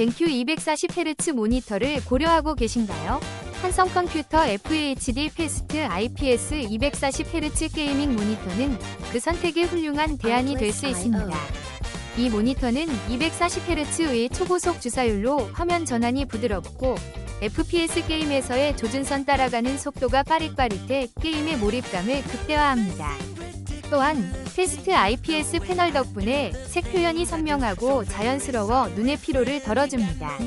벤큐 240Hz 모니터를 고려하고 계신가요? 한성 컴퓨터 FHD 패스트 IPS 240Hz 게이밍 모니터는 그 선택의 훌륭한 대안이 될 수 있습니다. 이 모니터는 240Hz의 초고속 주사율로 화면 전환이 부드럽고 FPS 게임에서의 조준선 따라가는 속도가 빠릿빠릿해 게임의 몰입감을 극대화합니다. 또한 패스트 IPS 패널 덕분에 색 표현이 선명하고 자연스러워 눈의 피로를 덜어줍니다.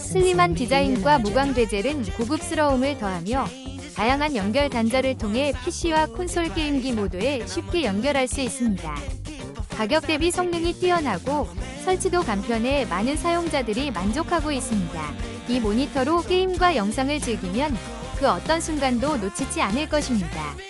슬림한 디자인과 무광 베젤은 고급스러움을 더하며 다양한 연결 단자를 통해 PC와 콘솔 게임기 모두에 쉽게 연결할 수 있습니다. 가격 대비 성능이 뛰어나고 설치도 간편해 많은 사용자들이 만족하고 있습니다. 이 모니터로 게임과 영상을 즐기면 그 어떤 순간도 놓치지 않을 것입니다.